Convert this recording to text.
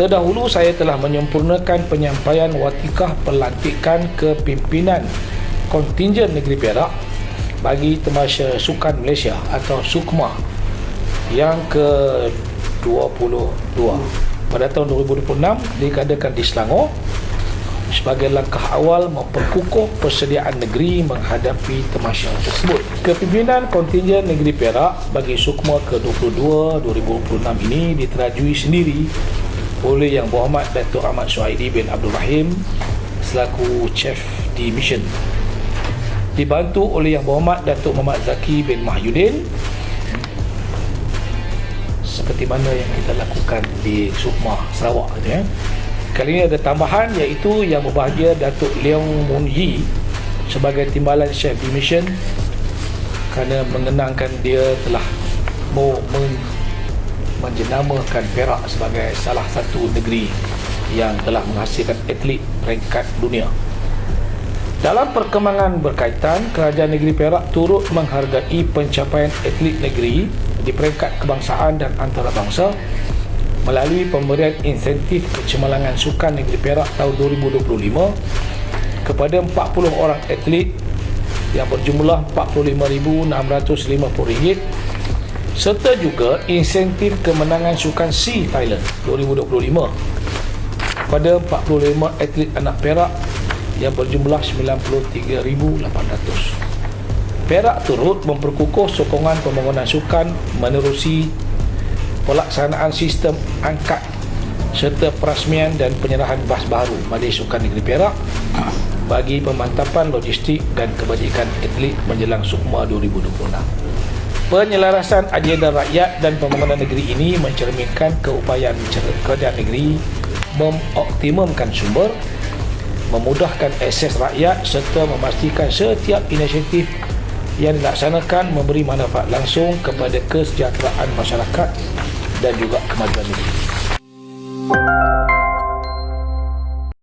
Terdahulu saya telah menyempurnakan penyampaian watikah pelantikan kepimpinan kontingen negeri Perak bagi Temasya Sukan Malaysia atau SUKMA yang ke-22 pada tahun 2026 dikadakan di Selangor sebagai langkah awal memperkukuh persediaan negeri menghadapi temasya tersebut. Kepimpinan kontingen negeri Perak bagi Sukma ke-22 2026 ini diterajui sendiri oleh Yang Berhormat Datuk Ahmad Suhaidi bin Abdul Rahim selaku Chief di Mission. Dibantu oleh Yang Berhormat Datuk Muhammad Zaki bin Mahyudin seperti mana yang kita lakukan di Sukma Sarawak ya. Kali ini ada tambahan iaitu yang berbahagia Datuk Leong Moon Yi sebagai timbalan chef di mission kerana mengenangkan dia telah mau men- menjenamakan Perak sebagai salah satu negeri yang telah menghasilkan atlet peringkat dunia. Dalam perkembangan berkaitan, Kerajaan Negeri Perak turut menghargai pencapaian atlet negeri di peringkat kebangsaan dan antarabangsa melalui pemberian insentif kecemerlangan sukan negeri Perak tahun 2025 kepada 40 orang atlet yang berjumlah RM45,650 serta juga insentif kemenangan sukan SEA Thailand 2025 kepada 45 atlet anak Perak yang berjumlah 93,800 Perak turut memperkukuh sokongan pembangunan sukan menerusi pelaksanaan sistem angkat serta perasmian dan penyerahan bas baru Majlis Sukan Negeri Perak bagi pemantapan logistik dan kebajikan atlet menjelang Sukma 2026. Penyelarasan agenda rakyat dan pembangunan negeri ini mencerminkan keupayaan kerajaan negeri mengoptimumkan sumber, memudahkan akses rakyat serta memastikan setiap inisiatif yang dilaksanakan memberi manfaat langsung kepada kesejahteraan masyarakat dan juga kemajuan negeri.